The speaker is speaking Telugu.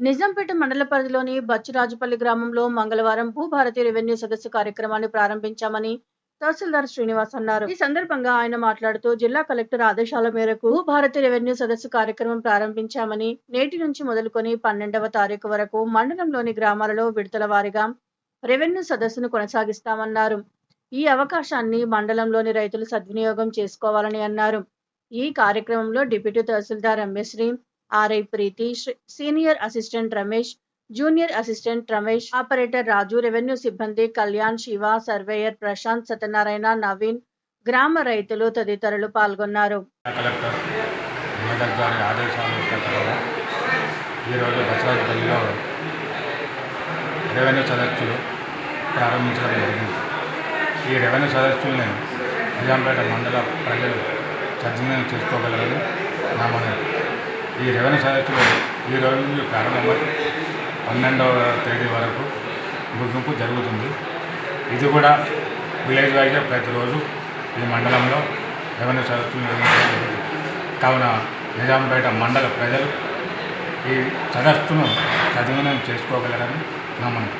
నిజాంపేట మండల పరిధిలోని బచ్చిరాజుపల్లి గ్రామంలో మంగళవారం భూభారతి రెవెన్యూ సదస్సు కార్యక్రమాన్ని ప్రారంభించామని తహసీల్దార్ శ్రీనివాస్ అన్నారు. ఈ సందర్భంగా ఆయన మాట్లాడుతూ జిల్లా కలెక్టర్ ఆదేశాల మేరకు భూభారతి రెవెన్యూ సదస్సు కార్యక్రమం ప్రారంభించామని నేటి నుంచి మొదలుకొని పన్నెండవ తారీఖు వరకు మండలంలోని గ్రామాలలో విడతల వారీగా రెవెన్యూ సదస్సును కొనసాగిస్తామన్నారు. ఈ అవకాశాన్ని మండలంలోని రైతులు సద్వినియోగం చేసుకోవాలని అన్నారు. ఈ కార్యక్రమంలో deputy tahsildar ఎంఎస్శ్రీ RI Preethi senior assistant Ramesh junior assistant Ramesh operator Raju revenue సిబ్బంది కళ్యాణ్ శివ సర్వేయర్ ప్రశాంత్ సత్యనారాయణ నవీన్ గ్రామ రైతులు తదితరులు పాల్గొన్నారు. ఈరోజు బసరాజపల్లిలో రెవెన్యూ సదస్సులు ప్రారంభించడం జరిగింది. ఈ రెవెన్యూ సదస్సుల్ని నిజాంపేట మండల ప్రజలు సద్వినియోగం చేసుకోగలరని నా మనవి. ఈ రెవెన్యూ సదస్సులు ఈ రోజు నుంచి ప్రారంభమై పన్నెండవ తేదీ వరకు ముగింపు జరుగుతుంది. ఇది కూడా విలేజ్ వైజ్గా ప్రతిరోజు ఈ మండలంలో రెవెన్యూ సదస్సులు నిర్వహించడం కావున నిజాంపేట మండల ప్రజలు ఈ సదస్సును సద్వినియోగం చేసుకోగలరని నమ్మను.